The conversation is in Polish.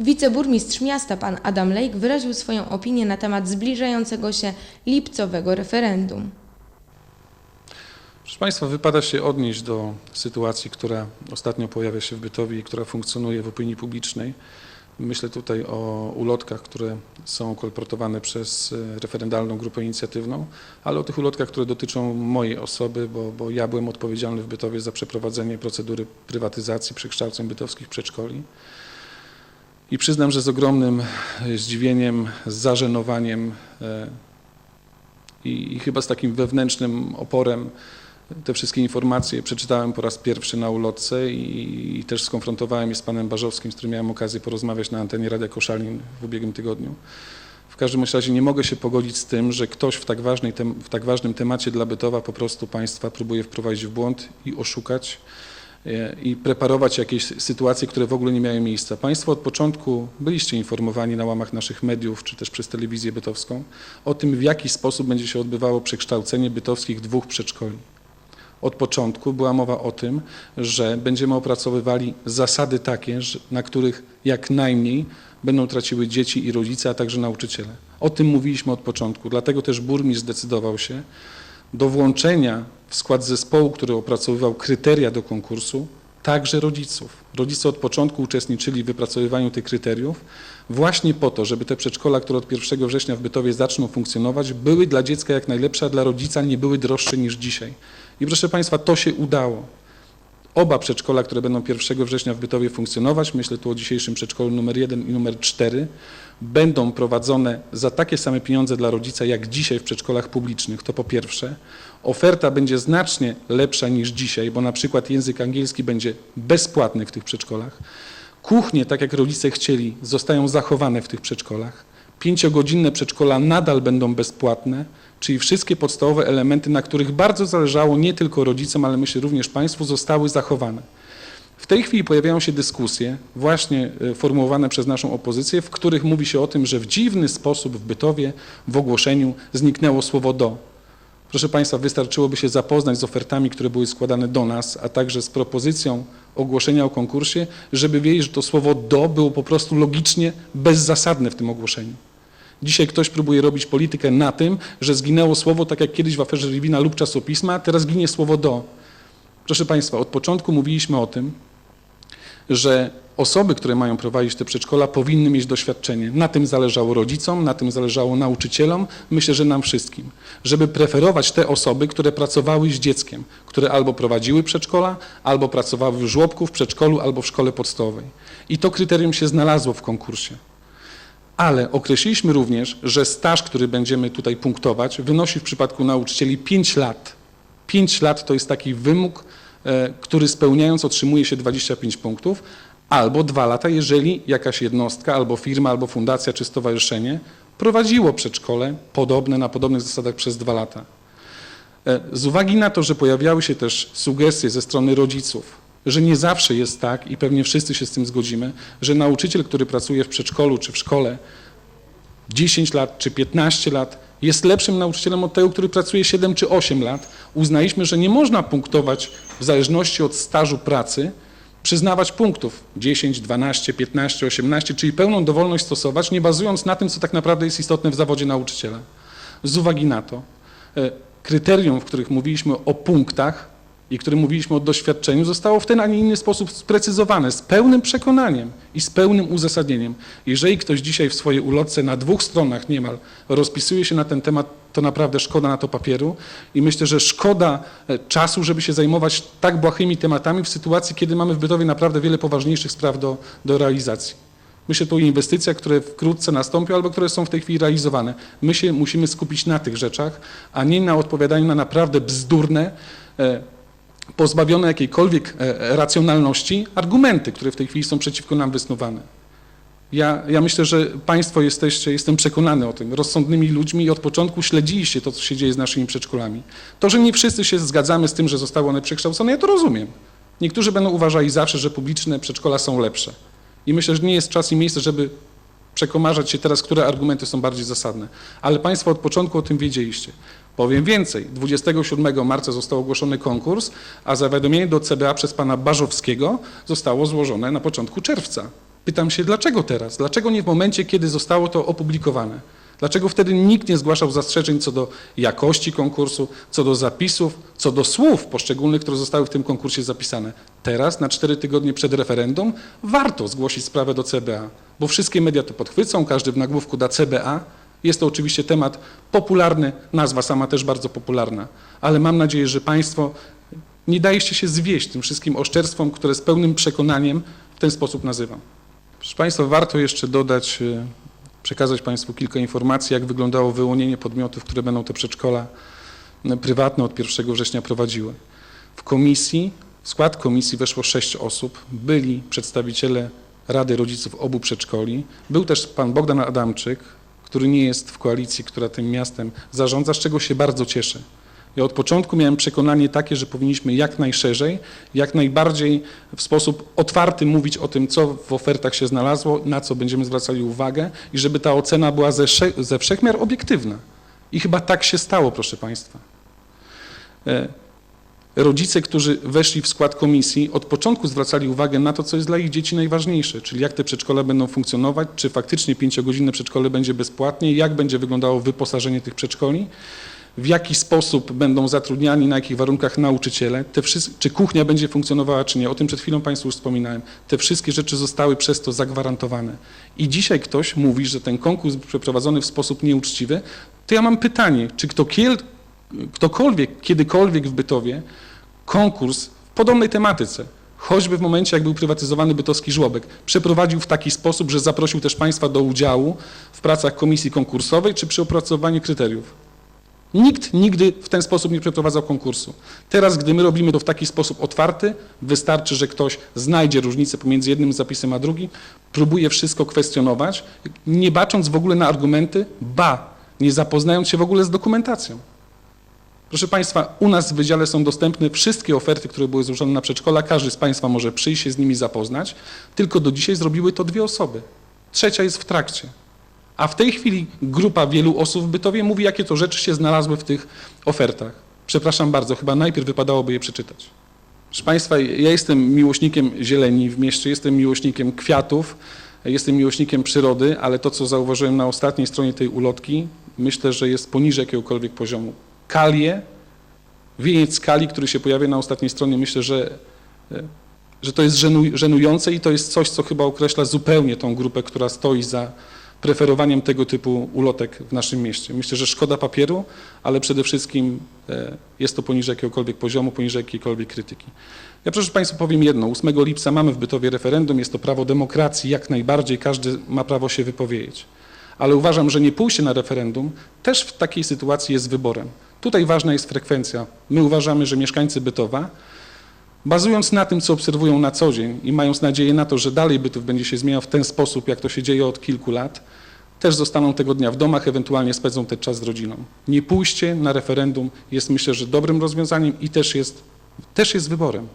Wiceburmistrz miasta pan Adam Lejk wyraził swoją opinię na temat zbliżającego się lipcowego referendum. Proszę Państwa, wypada się odnieść do sytuacji, która ostatnio pojawia się w Bytowi i która funkcjonuje w opinii publicznej. Myślę tutaj o ulotkach, które są kolportowane przez e, referendalną grupę inicjatywną, ale o tych ulotkach, które dotyczą mojej osoby, bo, bo ja byłem odpowiedzialny w Bytowie za przeprowadzenie procedury prywatyzacji, przekształceń bytowskich przedszkoli. I przyznam, że z ogromnym e, zdziwieniem, zażenowaniem e, i, i chyba z takim wewnętrznym oporem te wszystkie informacje przeczytałem po raz pierwszy na ulotce i, i też skonfrontowałem je z panem Barzowskim, z którym miałem okazję porozmawiać na antenie Radia Koszalin w ubiegłym tygodniu. W każdym razie nie mogę się pogodzić z tym, że ktoś w tak, ważnej w tak ważnym temacie dla Bytowa po prostu państwa próbuje wprowadzić w błąd i oszukać e, i preparować jakieś sytuacje, które w ogóle nie miały miejsca. Państwo od początku byliście informowani na łamach naszych mediów, czy też przez telewizję bytowską o tym, w jaki sposób będzie się odbywało przekształcenie bytowskich dwóch przedszkoli. Od początku była mowa o tym, że będziemy opracowywali zasady takie, na których jak najmniej będą traciły dzieci i rodzice, a także nauczyciele. O tym mówiliśmy od początku, dlatego też burmistrz zdecydował się do włączenia w skład zespołu, który opracowywał kryteria do konkursu, także rodziców. Rodzice od początku uczestniczyli w wypracowywaniu tych kryteriów właśnie po to, żeby te przedszkola, które od 1 września w Bytowie zaczną funkcjonować, były dla dziecka jak najlepsze, a dla rodzica nie były droższe niż dzisiaj. I proszę Państwa, to się udało. Oba przedszkola, które będą 1 września w Bytowie funkcjonować, myślę tu o dzisiejszym przedszkolu numer 1 i numer 4, będą prowadzone za takie same pieniądze dla rodzica jak dzisiaj w przedszkolach publicznych, to po pierwsze. Oferta będzie znacznie lepsza niż dzisiaj, bo na przykład język angielski będzie bezpłatny w tych przedszkolach. Kuchnie, tak jak rodzice chcieli, zostają zachowane w tych przedszkolach. Pięciogodzinne przedszkola nadal będą bezpłatne, czyli wszystkie podstawowe elementy, na których bardzo zależało nie tylko rodzicom, ale myślę również państwu, zostały zachowane. Tej chwili pojawiają się dyskusje, właśnie e, formułowane przez naszą opozycję, w których mówi się o tym, że w dziwny sposób w Bytowie w ogłoszeniu zniknęło słowo do. Proszę Państwa, wystarczyłoby się zapoznać z ofertami, które były składane do nas, a także z propozycją ogłoszenia o konkursie, żeby wiedzieć, że to słowo do było po prostu logicznie bezzasadne w tym ogłoszeniu. Dzisiaj ktoś próbuje robić politykę na tym, że zginęło słowo, tak jak kiedyś w aferze Rywina lub czasopisma, a teraz ginie słowo do. Proszę Państwa, od początku mówiliśmy o tym, że osoby, które mają prowadzić te przedszkola, powinny mieć doświadczenie. Na tym zależało rodzicom, na tym zależało nauczycielom, myślę, że nam wszystkim, żeby preferować te osoby, które pracowały z dzieckiem, które albo prowadziły przedszkola, albo pracowały w żłobku, w przedszkolu, albo w szkole podstawowej. I to kryterium się znalazło w konkursie. Ale określiliśmy również, że staż, który będziemy tutaj punktować, wynosi w przypadku nauczycieli 5 lat. 5 lat to jest taki wymóg, który spełniając otrzymuje się 25 punktów, albo 2 lata, jeżeli jakaś jednostka, albo firma, albo fundacja, czy stowarzyszenie prowadziło przedszkole podobne, na podobnych zasadach przez 2 lata. E, Z uwagi na to, że pojawiały się też sugestie ze strony rodziców, że nie zawsze jest tak i pewnie wszyscy się z tym zgodzimy, że nauczyciel, który pracuje w przedszkolu czy w szkole 10 lat czy 15 lat jest lepszym nauczycielem od tego, który pracuje 7 czy 8 lat, uznaliśmy, że nie można punktować w zależności od stażu pracy, przyznawać punktów 10, 12, 15, 18, czyli pełną dowolność stosować, nie bazując na tym, co tak naprawdę jest istotne w zawodzie nauczyciela. Z uwagi na to, e, kryterium, w których mówiliśmy o punktach i którym mówiliśmy o doświadczeniu, zostało w ten, a nie inny sposób sprecyzowane z pełnym przekonaniem i z pełnym uzasadnieniem. Jeżeli ktoś dzisiaj w swojej ulotce na dwóch stronach niemal rozpisuje się na ten temat, to naprawdę szkoda na to papieru i myślę, że szkoda e, czasu, żeby się zajmować tak błahymi tematami w sytuacji, kiedy mamy w Bytowie naprawdę wiele poważniejszych spraw do, do realizacji. Myślę tu o inwestycjach, które wkrótce nastąpią albo które są w tej chwili realizowane. My się musimy skupić na tych rzeczach, a nie na odpowiadaniu na naprawdę bzdurne, e, pozbawione jakiejkolwiek e, racjonalności argumenty, które w tej chwili są przeciwko nam wysnuwane. Ja, ja myślę, że Państwo jesteście, jestem przekonany o tym, rozsądnymi ludźmi i od początku śledziliście to, co się dzieje z naszymi przedszkolami. To, że nie wszyscy się zgadzamy z tym, że zostały one przekształcone, ja to rozumiem. Niektórzy będą uważali zawsze, że publiczne przedszkola są lepsze. I myślę, że nie jest czas i miejsce, żeby przekomarzać się teraz, które argumenty są bardziej zasadne. Ale Państwo od początku o tym wiedzieliście. Powiem więcej, 27 marca został ogłoszony konkurs, a zawiadomienie do CBA przez pana Barzowskiego zostało złożone na początku czerwca. Pytam się, dlaczego teraz? Dlaczego nie w momencie, kiedy zostało to opublikowane? Dlaczego wtedy nikt nie zgłaszał zastrzeżeń co do jakości konkursu, co do zapisów, co do słów poszczególnych, które zostały w tym konkursie zapisane? Teraz, na cztery tygodnie przed referendum, warto zgłosić sprawę do CBA, bo wszystkie media to podchwycą, każdy w nagłówku da CBA. Jest to oczywiście temat popularny, nazwa sama też bardzo popularna, ale mam nadzieję, że Państwo nie dajecie się zwieść tym wszystkim oszczerstwom, które z pełnym przekonaniem w ten sposób nazywam. Proszę Państwa, warto jeszcze dodać, y, przekazać Państwu kilka informacji, jak wyglądało wyłonienie podmiotów, które będą te przedszkola prywatne od 1 września prowadziły. W komisji, w skład komisji weszło sześć osób, byli przedstawiciele Rady Rodziców obu przedszkoli, był też pan Bogdan Adamczyk, który nie jest w koalicji, która tym miastem zarządza, z czego się bardzo cieszę. Ja od początku miałem przekonanie takie, że powinniśmy jak najszerzej, jak najbardziej w sposób otwarty mówić o tym, co w ofertach się znalazło, na co będziemy zwracali uwagę i żeby ta ocena była ze, ze wszechmiar obiektywna. I chyba tak się stało, proszę Państwa. Rodzice, którzy weszli w skład komisji, od początku zwracali uwagę na to, co jest dla ich dzieci najważniejsze, czyli jak te przedszkola będą funkcjonować, czy faktycznie pięciogodzinne przedszkole będzie bezpłatnie, jak będzie wyglądało wyposażenie tych przedszkoli, w jaki sposób będą zatrudniani, na jakich warunkach nauczyciele, czy kuchnia będzie funkcjonowała, czy nie. O tym przed chwilą Państwu już wspominałem. Te wszystkie rzeczy zostały przez to zagwarantowane. I dzisiaj ktoś mówi, że ten konkurs przeprowadzony w sposób nieuczciwy, to ja mam pytanie, czy kto ktokolwiek, kiedykolwiek w Bytowie konkurs w podobnej tematyce, choćby w momencie, jak był prywatyzowany bytowski żłobek, przeprowadził w taki sposób, że zaprosił też Państwa do udziału w pracach komisji konkursowej czy przy opracowywaniu kryteriów. Nikt nigdy w ten sposób nie przeprowadzał konkursu. Teraz, gdy my robimy to w taki sposób otwarty, wystarczy, że ktoś znajdzie różnicę pomiędzy jednym zapisem a drugim, próbuje wszystko kwestionować, nie bacząc w ogóle na argumenty, ba, nie zapoznając się w ogóle z dokumentacją. Proszę Państwa, u nas w wydziale są dostępne wszystkie oferty, które były złożone na przedszkola. Każdy z Państwa może przyjść się z nimi zapoznać. Tylko do dzisiaj zrobiły to dwie osoby. Trzecia jest w trakcie. A w tej chwili grupa wielu osób w Bytowie mówi, jakie to rzeczy się znalazły w tych ofertach. Przepraszam bardzo, chyba najpierw wypadałoby je przeczytać. Proszę Państwa, ja jestem miłośnikiem zieleni w mieście, jestem miłośnikiem kwiatów, jestem miłośnikiem przyrody, ale to, co zauważyłem na ostatniej stronie tej ulotki, myślę, że jest poniżej jakiegokolwiek poziomu. Kalie, wieniec kali, który się pojawia na ostatniej stronie, myślę, że, e, że to jest żenu- żenujące i to jest coś, co chyba określa zupełnie tą grupę, która stoi za preferowaniem tego typu ulotek w naszym mieście. Myślę, że szkoda papieru, ale przede wszystkim e, jest to poniżej jakiegokolwiek poziomu, poniżej jakiejkolwiek krytyki. Ja proszę Państwa powiem jedno. 8 lipca mamy w Bytowie referendum, jest to prawo demokracji, jak najbardziej każdy ma prawo się wypowiedzieć. Ale uważam, że nie pójście na referendum też w takiej sytuacji jest wyborem. Tutaj ważna jest frekwencja. My uważamy, że mieszkańcy Bytowa, bazując na tym, co obserwują na co dzień i mając nadzieję na to, że dalej Bytów będzie się zmieniał w ten sposób, jak to się dzieje od kilku lat, też zostaną tego dnia w domach, ewentualnie spędzą ten czas z rodziną. Nie pójście na referendum jest myślę, że dobrym rozwiązaniem i też jest, też jest wyborem.